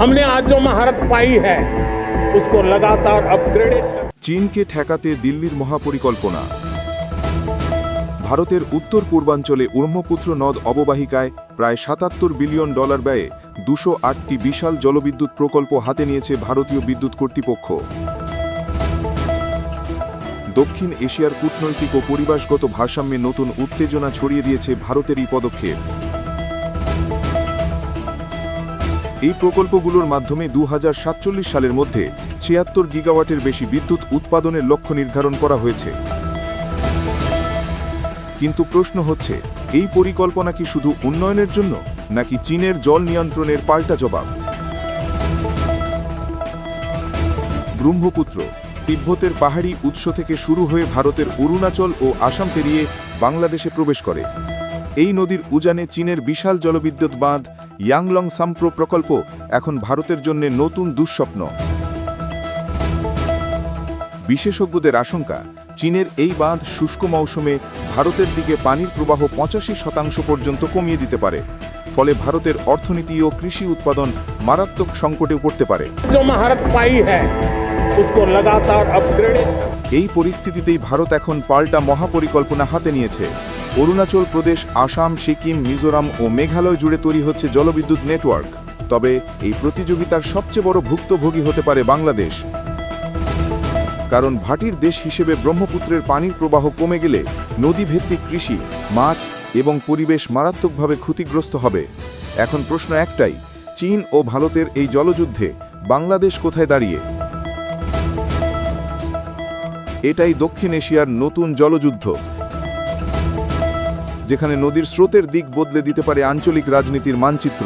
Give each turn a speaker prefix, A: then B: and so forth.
A: हमने आज जो महारत पाई है उसको लगातार अपग्रेडेड
B: চীনকে ঠেকাতে দিল্লির মহাপরিকল্পনা ভারতের উত্তর পূর্বাঞ্চলে ব্রহ্মপুত্র নদ অববাহিকায় প্রায় সাতাত্তর বিলিয়ন ডলার ব্যয়ে দুশো আটটি বিশাল জলবিদ্যুৎ প্রকল্প হাতে নিয়েছে ভারতীয় বিদ্যুৎ কর্তৃপক্ষ দক্ষিণ এশিয়ার কূটনৈতিক ও পরিবেশগত ভারসাম্যে নতুন উত্তেজনা ছড়িয়ে দিয়েছে ভারতের এই পদক্ষেপ এই প্রকল্পগুলোর মাধ্যমে দু হাজার সাতচল্লিশ সালের মধ্যে ছিয়াত্তর গিগাওয়াটের বেশি বিদ্যুৎ উৎপাদনের লক্ষ্য নির্ধারণ করা হয়েছে। কিন্তু প্রশ্ন হচ্ছে, এই পরিকল্পনা কি শুধু উন্নয়নের জন্য, নাকি চীনের জল নিয়ন্ত্রণের পাল্টা জবাব? ব্রহ্মপুত্র, তিব্বতের পাহাড়ি উৎস থেকে শুরু হয়ে ভারতের অরুণাচল ও আসাম পেরিয়ে বাংলাদেশে প্রবেশ করে। এই নদীর উজানে চীনের বিশাল জলবিদ্যুৎ বাঁধ ইয়াংলং সাম্প্রো প্রকল্প এখন ভারতের জন্য নতুন দুঃস্বপ্ন। বিশেষজ্ঞদের আশঙ্কা চীনের এই বাঁধ শুষ্ক মৌসুমে ভারতের দিকে পানির প্রবাহ পঁচাশি শতাংশ পর্যন্ত কমিয়ে দিতে পারে। ফলে ভারতের অর্থনীতি ও কৃষি উৎপাদন মারাত্মক সংকটে পড়তে পারে। এই পরিস্থিতিতেই ভারত এখন পাল্টা মহাপরিকল্পনা হাতে নিয়েছে। অরুণাচল প্রদেশ, আসাম, সিকিম, মিজোরাম ও মেঘালয় জুড়ে তৈরি হচ্ছে জলবিদ্যুৎ নেটওয়ার্ক। তবে এই প্রতিযোগিতার সবচেয়ে বড় ভুক্তভোগী হতে পারে বাংলাদেশ। কারণ ভাটির দেশ হিসেবে ব্রহ্মপুত্রের পানির প্রবাহ কমে গেলে নদীভিত্তিক কৃষি, মাছ এবং পরিবেশ মারাত্মকভাবে ক্ষতিগ্রস্ত হবে। এখন প্রশ্ন একটাই, চীন ও ভারতের এই জলযুদ্ধে বাংলাদেশ কোথায় দাঁড়িয়ে? এটাই দক্ষিণ এশিয়ার নতুন জলযুদ্ধ। যেখানে নদীর স্রোতের দিক বদলে দিতে পারে আঞ্চলিক রাজনীতির মানচিত্র।